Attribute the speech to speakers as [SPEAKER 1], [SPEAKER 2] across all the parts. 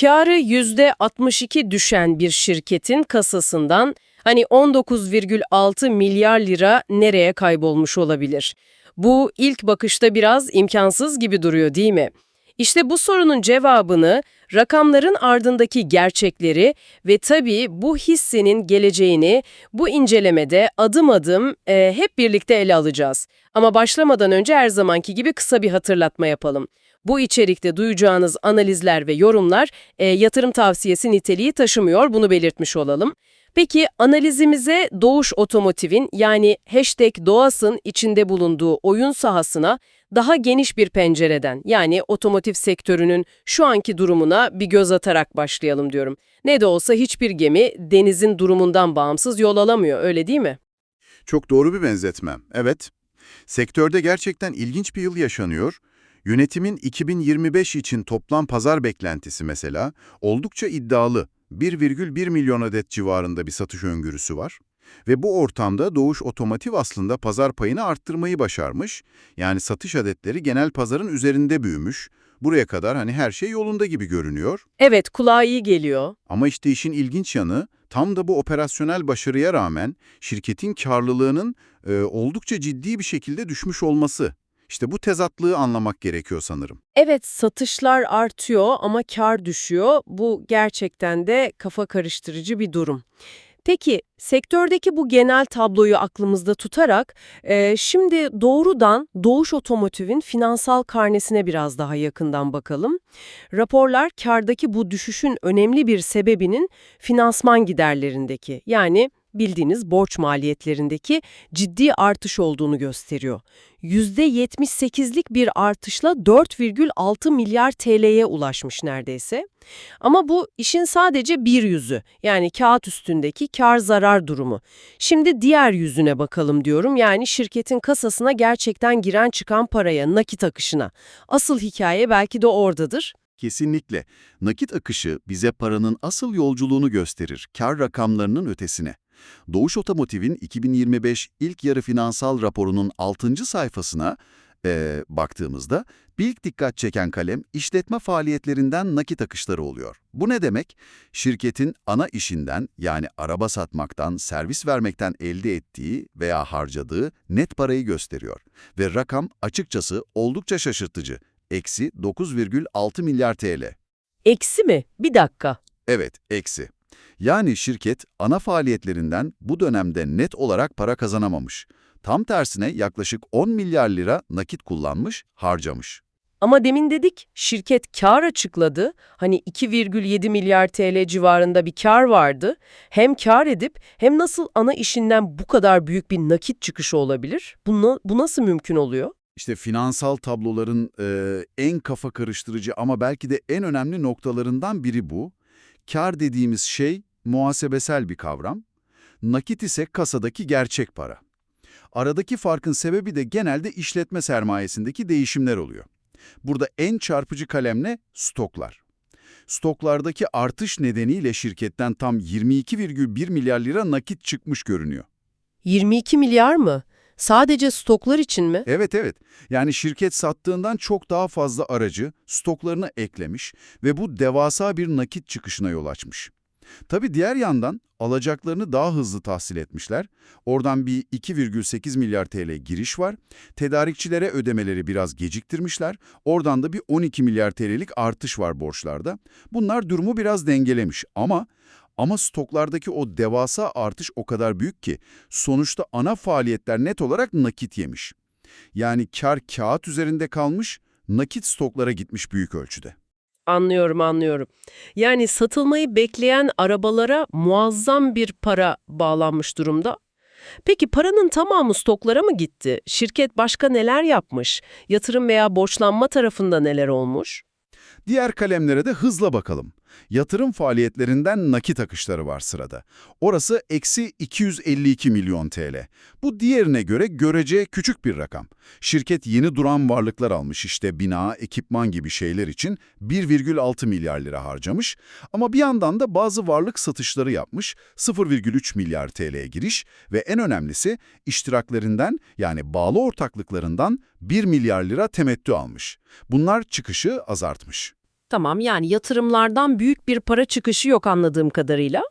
[SPEAKER 1] Karı %62 düşen bir şirketin kasasından hani 19,6 milyar lira nereye kaybolmuş olabilir? Bu ilk bakışta biraz imkansız gibi duruyor değil mi? İşte bu sorunun cevabını, rakamların ardındaki gerçekleri ve tabii bu hissenin geleceğini bu incelemede adım adım e, hep birlikte ele alacağız. Ama başlamadan önce her zamanki gibi kısa bir hatırlatma yapalım. Bu içerikte duyacağınız analizler ve yorumlar e, yatırım tavsiyesi niteliği taşımıyor, bunu belirtmiş olalım. Peki analizimize Doğuş Otomotiv'in yani hashtag Doğas'ın içinde bulunduğu oyun sahasına daha geniş bir pencereden yani otomotiv sektörünün şu anki durumuna bir göz atarak başlayalım diyorum. Ne de olsa hiçbir gemi denizin durumundan bağımsız yol alamıyor öyle değil mi?
[SPEAKER 2] Çok doğru bir benzetme. Evet. Sektörde gerçekten ilginç bir yıl yaşanıyor. Yönetimin 2025 için toplam pazar beklentisi mesela oldukça iddialı. 1,1 milyon adet civarında bir satış öngörüsü var. Ve bu ortamda Doğuş Otomotiv aslında pazar payını arttırmayı başarmış. Yani satış adetleri genel pazarın üzerinde büyümüş. Buraya kadar hani her şey yolunda gibi görünüyor.
[SPEAKER 1] Evet kulağa iyi geliyor.
[SPEAKER 2] Ama işte işin ilginç yanı tam da bu operasyonel başarıya rağmen şirketin karlılığının e, oldukça ciddi bir şekilde düşmüş olması. İşte bu tezatlığı anlamak gerekiyor sanırım.
[SPEAKER 1] Evet satışlar artıyor ama kar düşüyor. Bu gerçekten de kafa karıştırıcı bir durum. Peki sektördeki bu genel tabloyu aklımızda tutarak e, şimdi doğrudan Doğuş Otomotiv'in finansal karnesine biraz daha yakından bakalım. Raporlar kardaki bu düşüşün önemli bir sebebinin finansman giderlerindeki yani bildiğiniz borç maliyetlerindeki ciddi artış olduğunu gösteriyor. %78'lik bir artışla 4,6 milyar TL'ye ulaşmış neredeyse. Ama bu işin sadece bir yüzü yani kağıt üstündeki kar zarar durumu. Şimdi diğer yüzüne bakalım diyorum yani şirketin kasasına gerçekten giren çıkan paraya, nakit akışına. Asıl hikaye belki de oradadır.
[SPEAKER 3] Kesinlikle. Nakit akışı bize paranın asıl yolculuğunu gösterir, kar rakamlarının ötesine. Doğuş Otomotiv'in 2025 ilk yarı finansal raporunun 6. sayfasına eee, baktığımızda ilk dikkat çeken kalem işletme faaliyetlerinden nakit akışları oluyor. Bu ne demek? Şirketin ana işinden yani araba satmaktan, servis vermekten elde ettiği veya harcadığı net parayı gösteriyor. Ve rakam açıkçası oldukça şaşırtıcı. Eksi 9,6 milyar TL.
[SPEAKER 1] Eksi mi? Bir dakika.
[SPEAKER 3] Evet, eksi. Yani şirket ana faaliyetlerinden bu dönemde net olarak para kazanamamış. Tam tersine yaklaşık 10 milyar lira nakit kullanmış, harcamış.
[SPEAKER 1] Ama demin dedik şirket kar açıkladı. Hani 2,7 milyar TL civarında bir kar vardı. Hem kar edip hem nasıl ana işinden bu kadar büyük bir nakit çıkışı olabilir? Bu, bu nasıl mümkün oluyor?
[SPEAKER 3] İşte finansal tabloların e, en kafa karıştırıcı ama belki de en önemli noktalarından biri bu. Kar dediğimiz şey muhasebesel bir kavram. Nakit ise kasadaki gerçek para. Aradaki farkın sebebi de genelde işletme sermayesindeki değişimler oluyor. Burada en çarpıcı kalem ne? Stoklar. Stoklardaki artış nedeniyle şirketten tam 22,1 milyar lira nakit çıkmış görünüyor.
[SPEAKER 1] 22 milyar mı? Sadece stoklar için mi?
[SPEAKER 3] Evet evet. Yani şirket sattığından çok daha fazla aracı stoklarına eklemiş ve bu devasa bir nakit çıkışına yol açmış. Tabii diğer yandan alacaklarını daha hızlı tahsil etmişler. Oradan bir 2,8 milyar TL giriş var. Tedarikçilere ödemeleri biraz geciktirmişler. Oradan da bir 12 milyar TL'lik artış var borçlarda. Bunlar durumu biraz dengelemiş ama ama stoklardaki o devasa artış o kadar büyük ki sonuçta ana faaliyetler net olarak nakit yemiş. Yani kar kağıt üzerinde kalmış, nakit stoklara gitmiş büyük ölçüde.
[SPEAKER 1] Anlıyorum, anlıyorum. Yani satılmayı bekleyen arabalara muazzam bir para bağlanmış durumda. Peki paranın tamamı stoklara mı gitti? Şirket başka neler yapmış? Yatırım veya borçlanma tarafında neler olmuş?
[SPEAKER 3] Diğer kalemlere de hızla bakalım. Yatırım faaliyetlerinden nakit akışları var sırada. Orası eksi 252 milyon TL. Bu diğerine göre görece küçük bir rakam. Şirket yeni duran varlıklar almış işte bina, ekipman gibi şeyler için 1,6 milyar lira harcamış. Ama bir yandan da bazı varlık satışları yapmış, 0,3 milyar TL'ye giriş ve en önemlisi iştiraklerinden yani bağlı ortaklıklarından 1 milyar lira temettü almış. Bunlar çıkışı azaltmış.
[SPEAKER 1] Tamam yani yatırımlardan büyük bir para çıkışı yok anladığım kadarıyla.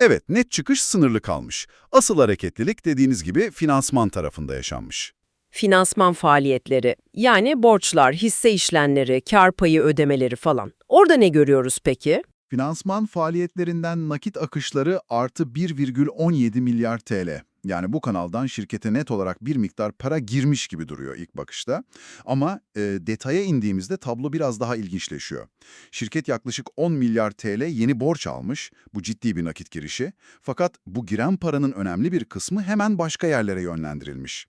[SPEAKER 3] Evet, net çıkış sınırlı kalmış. Asıl hareketlilik dediğiniz gibi finansman tarafında yaşanmış.
[SPEAKER 1] Finansman faaliyetleri yani borçlar, hisse işlemleri, kar payı ödemeleri falan. Orada ne görüyoruz peki?
[SPEAKER 3] Finansman faaliyetlerinden nakit akışları artı 1,17 milyar TL. Yani bu kanaldan şirkete net olarak bir miktar para girmiş gibi duruyor ilk bakışta. Ama e, detaya indiğimizde tablo biraz daha ilginçleşiyor. Şirket yaklaşık 10 milyar TL yeni borç almış. Bu ciddi bir nakit girişi. Fakat bu giren paranın önemli bir kısmı hemen başka yerlere yönlendirilmiş.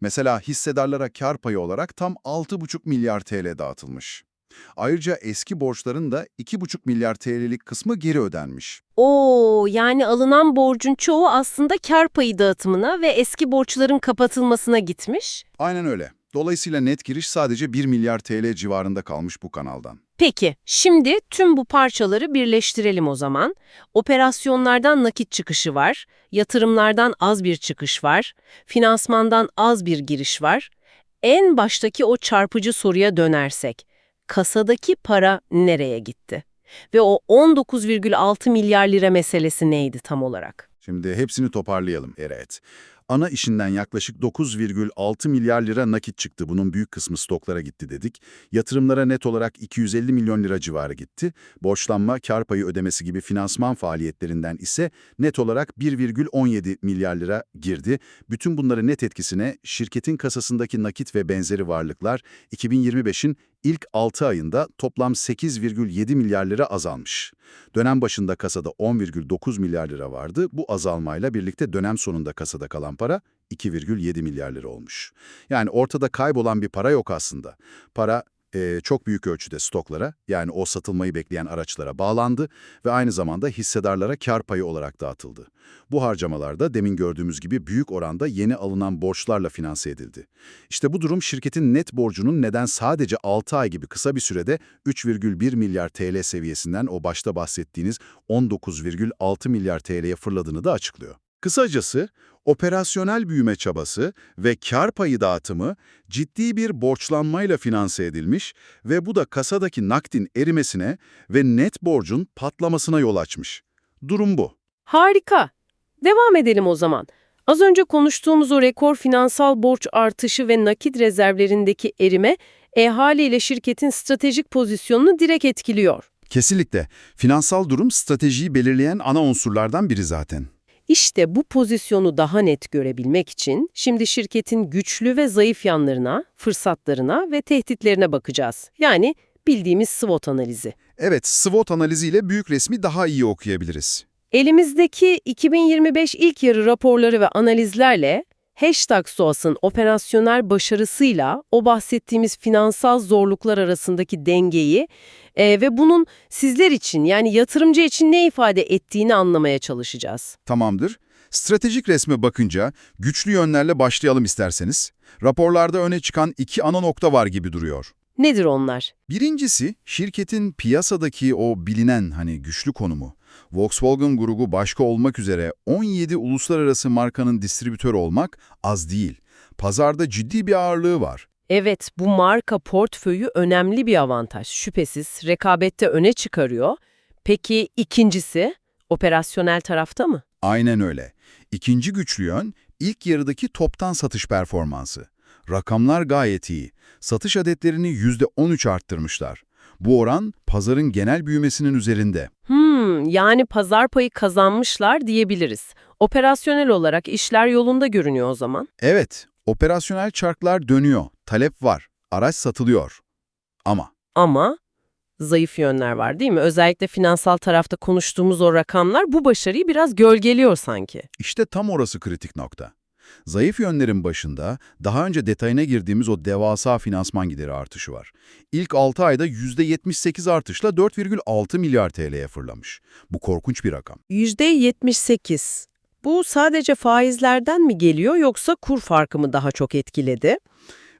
[SPEAKER 3] Mesela hissedarlara kar payı olarak tam 6,5 milyar TL dağıtılmış. Ayrıca eski borçların da 2,5 milyar TL'lik kısmı geri ödenmiş.
[SPEAKER 1] Oo, yani alınan borcun çoğu aslında kar payı dağıtımına ve eski borçların kapatılmasına gitmiş.
[SPEAKER 3] Aynen öyle. Dolayısıyla net giriş sadece 1 milyar TL civarında kalmış bu kanaldan.
[SPEAKER 1] Peki, şimdi tüm bu parçaları birleştirelim o zaman. Operasyonlardan nakit çıkışı var, yatırımlardan az bir çıkış var, finansmandan az bir giriş var. En baştaki o çarpıcı soruya dönersek, kasadaki para nereye gitti? Ve o 19,6 milyar lira meselesi neydi tam olarak?
[SPEAKER 3] Şimdi hepsini toparlayalım Evet. Ana işinden yaklaşık 9,6 milyar lira nakit çıktı. Bunun büyük kısmı stoklara gitti dedik. Yatırımlara net olarak 250 milyon lira civarı gitti. Borçlanma, kar payı ödemesi gibi finansman faaliyetlerinden ise net olarak 1,17 milyar lira girdi. Bütün bunların net etkisine şirketin kasasındaki nakit ve benzeri varlıklar 2025'in ilk 6 ayında toplam 8,7 milyar lira azalmış. Dönem başında kasada 10,9 milyar lira vardı. Bu azalmayla birlikte dönem sonunda kasada kalan para 2,7 milyar lira olmuş. Yani ortada kaybolan bir para yok aslında. Para e, çok büyük ölçüde stoklara yani o satılmayı bekleyen araçlara bağlandı ve aynı zamanda hissedarlara kar payı olarak dağıtıldı. Bu harcamalarda demin gördüğümüz gibi büyük oranda yeni alınan borçlarla finanse edildi. İşte bu durum şirketin net borcunun neden sadece 6 ay gibi kısa bir sürede 3,1 milyar TL seviyesinden o başta bahsettiğiniz 19,6 milyar TL'ye fırladığını da açıklıyor. Kısacası operasyonel büyüme çabası ve kar payı dağıtımı ciddi bir borçlanmayla finanse edilmiş ve bu da kasadaki nakdin erimesine ve net borcun patlamasına yol açmış. Durum bu.
[SPEAKER 1] Harika. Devam edelim o zaman. Az önce konuştuğumuz o rekor finansal borç artışı ve nakit rezervlerindeki erime, e haliyle şirketin stratejik pozisyonunu direkt etkiliyor.
[SPEAKER 3] Kesinlikle. Finansal durum stratejiyi belirleyen ana unsurlardan biri zaten.
[SPEAKER 1] İşte bu pozisyonu daha net görebilmek için şimdi şirketin güçlü ve zayıf yanlarına, fırsatlarına ve tehditlerine bakacağız. Yani bildiğimiz SWOT analizi.
[SPEAKER 3] Evet, SWOT analiziyle büyük resmi daha iyi okuyabiliriz.
[SPEAKER 1] Elimizdeki 2025 ilk yarı raporları ve analizlerle Hashtag SOAS'ın operasyonel başarısıyla o bahsettiğimiz finansal zorluklar arasındaki dengeyi e, ve bunun sizler için yani yatırımcı için ne ifade ettiğini anlamaya çalışacağız.
[SPEAKER 3] Tamamdır. Stratejik resme bakınca güçlü yönlerle başlayalım isterseniz. Raporlarda öne çıkan iki ana nokta var gibi duruyor.
[SPEAKER 1] Nedir onlar?
[SPEAKER 3] Birincisi, şirketin piyasadaki o bilinen hani güçlü konumu. Volkswagen grubu başka olmak üzere 17 uluslararası markanın distribütörü olmak az değil. Pazarda ciddi bir ağırlığı var.
[SPEAKER 1] Evet, bu marka portföyü önemli bir avantaj. Şüphesiz rekabette öne çıkarıyor. Peki ikincisi, operasyonel tarafta mı?
[SPEAKER 3] Aynen öyle. İkinci güçlü yön, ilk yarıdaki toptan satış performansı. Rakamlar gayet iyi. Satış adetlerini %13 arttırmışlar. Bu oran pazarın genel büyümesinin üzerinde.
[SPEAKER 1] Hmm, yani pazar payı kazanmışlar diyebiliriz. Operasyonel olarak işler yolunda görünüyor o zaman.
[SPEAKER 3] Evet, operasyonel çarklar dönüyor, talep var, araç satılıyor. Ama
[SPEAKER 1] Ama zayıf yönler var değil mi? Özellikle finansal tarafta konuştuğumuz o rakamlar bu başarıyı biraz gölgeliyor sanki.
[SPEAKER 3] işte tam orası kritik nokta. Zayıf yönlerin başında daha önce detayına girdiğimiz o devasa finansman gideri artışı var. İlk 6 ayda %78 artışla 4,6 milyar TL'ye fırlamış. Bu korkunç bir rakam.
[SPEAKER 1] %78. Bu sadece faizlerden mi geliyor yoksa kur farkı mı daha çok etkiledi?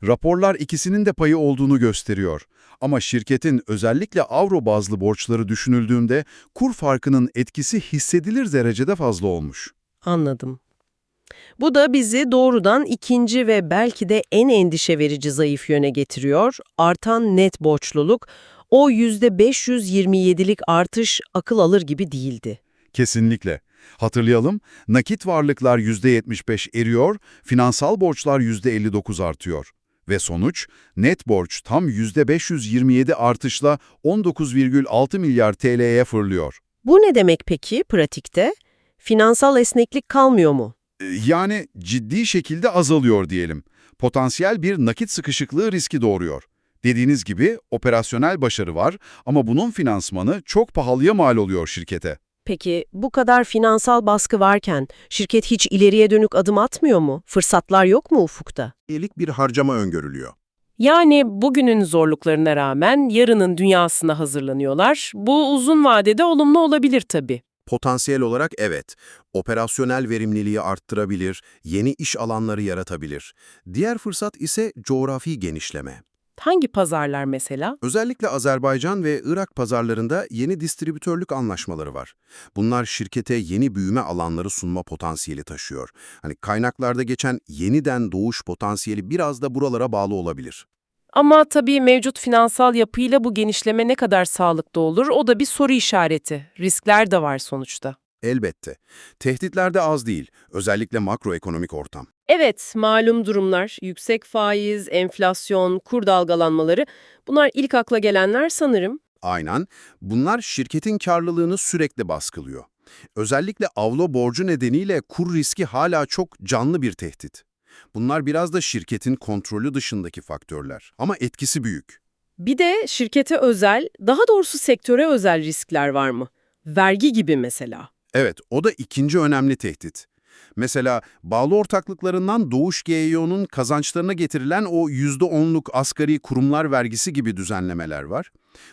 [SPEAKER 3] Raporlar ikisinin de payı olduğunu gösteriyor. Ama şirketin özellikle avro bazlı borçları düşünüldüğünde kur farkının etkisi hissedilir derecede fazla olmuş.
[SPEAKER 1] Anladım. Bu da bizi doğrudan ikinci ve belki de en endişe verici zayıf yöne getiriyor. Artan net borçluluk. o %527'lik artış akıl alır gibi değildi.
[SPEAKER 3] Kesinlikle. Hatırlayalım, nakit varlıklar %75 eriyor, finansal borçlar %59 artıyor. Ve sonuç, net borç tam %527 artışla 19,6 milyar TL'ye fırlıyor.
[SPEAKER 1] Bu ne demek peki pratikte? Finansal esneklik kalmıyor mu?
[SPEAKER 3] Ee, Yani ciddi şekilde azalıyor diyelim. Potansiyel bir nakit sıkışıklığı riski doğuruyor. Dediğiniz gibi operasyonel başarı var ama bunun finansmanı çok pahalıya mal oluyor şirkete.
[SPEAKER 1] Peki bu kadar finansal baskı varken şirket hiç ileriye dönük adım atmıyor mu? Fırsatlar yok mu ufukta?
[SPEAKER 4] Elik bir harcama öngörülüyor.
[SPEAKER 5] Yani bugünün zorluklarına rağmen yarının dünyasına hazırlanıyorlar. Bu uzun vadede olumlu olabilir tabii.
[SPEAKER 4] Potansiyel olarak evet, operasyonel verimliliği arttırabilir, yeni iş alanları yaratabilir. Diğer fırsat ise coğrafi genişleme.
[SPEAKER 5] Hangi pazarlar mesela?
[SPEAKER 4] Özellikle Azerbaycan ve Irak pazarlarında yeni distribütörlük anlaşmaları var. Bunlar şirkete yeni büyüme alanları sunma potansiyeli taşıyor. Hani kaynaklarda geçen yeniden doğuş potansiyeli biraz da buralara bağlı olabilir.
[SPEAKER 5] Ama tabii mevcut finansal yapıyla bu genişleme ne kadar sağlıklı olur o da bir soru işareti. Riskler de var sonuçta.
[SPEAKER 4] Elbette. Tehditler de az değil, özellikle makroekonomik ortam.
[SPEAKER 1] Evet, malum durumlar, yüksek faiz, enflasyon, kur dalgalanmaları bunlar ilk akla gelenler sanırım.
[SPEAKER 4] Aynen. Bunlar şirketin karlılığını sürekli baskılıyor. Özellikle avlo borcu nedeniyle kur riski hala çok canlı bir tehdit. Bunlar biraz da şirketin kontrolü dışındaki faktörler ama etkisi büyük.
[SPEAKER 1] Bir de şirkete özel, daha doğrusu sektöre özel riskler var mı? Vergi gibi mesela.
[SPEAKER 4] Evet, o da ikinci önemli tehdit. Mesela bağlı ortaklıklarından Doğuş GEO'nun kazançlarına getirilen o %10'luk asgari kurumlar vergisi gibi düzenlemeler var.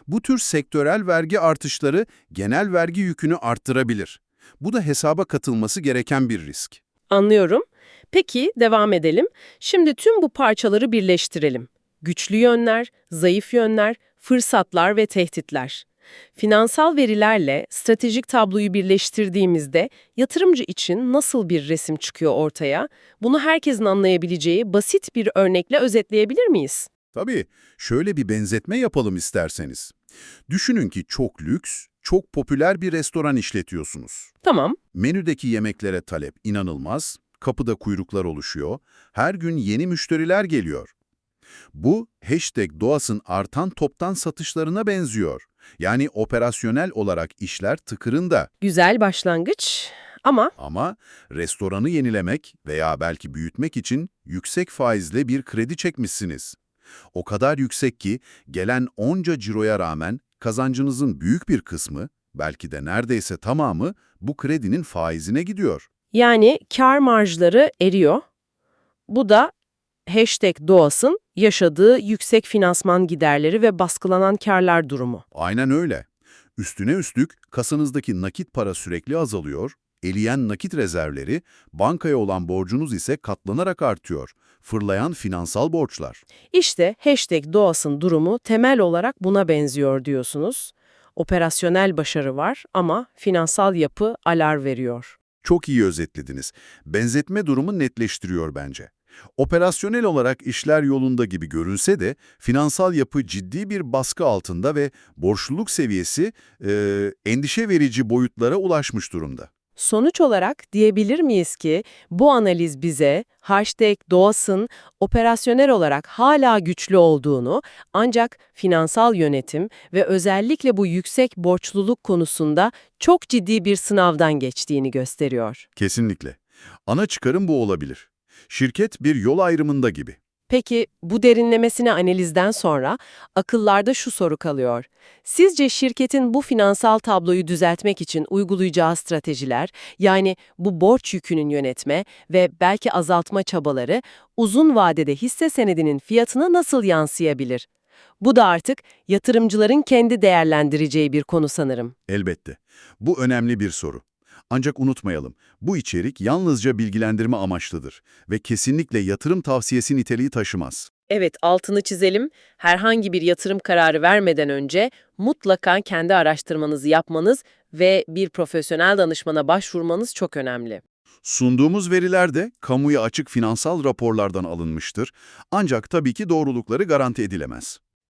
[SPEAKER 4] Bu tür sektörel vergi artışları genel vergi yükünü arttırabilir. Bu da hesaba katılması gereken bir risk.
[SPEAKER 1] Anlıyorum. Peki, devam edelim. Şimdi tüm bu parçaları birleştirelim. Güçlü yönler, zayıf yönler, fırsatlar ve tehditler. Finansal verilerle stratejik tabloyu birleştirdiğimizde yatırımcı için nasıl bir resim çıkıyor ortaya? Bunu herkesin anlayabileceği basit bir örnekle özetleyebilir miyiz?
[SPEAKER 3] Tabii, şöyle bir benzetme yapalım isterseniz. Düşünün ki çok lüks, çok popüler bir restoran işletiyorsunuz.
[SPEAKER 1] Tamam.
[SPEAKER 3] Menüdeki yemeklere talep inanılmaz, kapıda kuyruklar oluşuyor, her gün yeni müşteriler geliyor. Bu, hashtag doğasın artan toptan satışlarına benziyor. Yani operasyonel olarak işler tıkırında.
[SPEAKER 1] Güzel başlangıç ama
[SPEAKER 3] Ama restoranı yenilemek veya belki büyütmek için yüksek faizle bir kredi çekmişsiniz. O kadar yüksek ki gelen onca ciroya rağmen kazancınızın büyük bir kısmı, belki de neredeyse tamamı bu kredinin faizine gidiyor.
[SPEAKER 1] Yani kar marjları eriyor. Bu da hashtag doğasın yaşadığı yüksek finansman giderleri ve baskılanan karlar durumu.
[SPEAKER 3] Aynen öyle. Üstüne üstlük kasanızdaki nakit para sürekli azalıyor, eriyen nakit rezervleri, bankaya olan borcunuz ise katlanarak artıyor. Fırlayan finansal borçlar.
[SPEAKER 1] İşte hashtag doğasın durumu temel olarak buna benziyor diyorsunuz. Operasyonel başarı var ama finansal yapı alar veriyor.
[SPEAKER 3] Çok iyi özetlediniz. Benzetme durumu netleştiriyor bence. Operasyonel olarak işler yolunda gibi görünse de finansal yapı ciddi bir baskı altında ve borçluluk seviyesi e, endişe verici boyutlara ulaşmış durumda.
[SPEAKER 1] Sonuç olarak diyebilir miyiz ki bu analiz bize hashtag doğasın operasyonel olarak hala güçlü olduğunu ancak finansal yönetim ve özellikle bu yüksek borçluluk konusunda çok ciddi bir sınavdan geçtiğini gösteriyor.
[SPEAKER 3] Kesinlikle. Ana çıkarım bu olabilir. Şirket bir yol ayrımında gibi.
[SPEAKER 1] Peki bu derinlemesine analizden sonra akıllarda şu soru kalıyor. Sizce şirketin bu finansal tabloyu düzeltmek için uygulayacağı stratejiler, yani bu borç yükünün yönetme ve belki azaltma çabaları uzun vadede hisse senedinin fiyatına nasıl yansıyabilir? Bu da artık yatırımcıların kendi değerlendireceği bir konu sanırım.
[SPEAKER 3] Elbette. Bu önemli bir soru. Ancak unutmayalım, bu içerik yalnızca bilgilendirme amaçlıdır ve kesinlikle yatırım tavsiyesi niteliği taşımaz.
[SPEAKER 1] Evet, altını çizelim. Herhangi bir yatırım kararı vermeden önce mutlaka kendi araştırmanızı yapmanız ve bir profesyonel danışmana başvurmanız çok önemli.
[SPEAKER 3] Sunduğumuz veriler de kamuya açık finansal raporlardan alınmıştır. Ancak tabii ki doğrulukları garanti edilemez.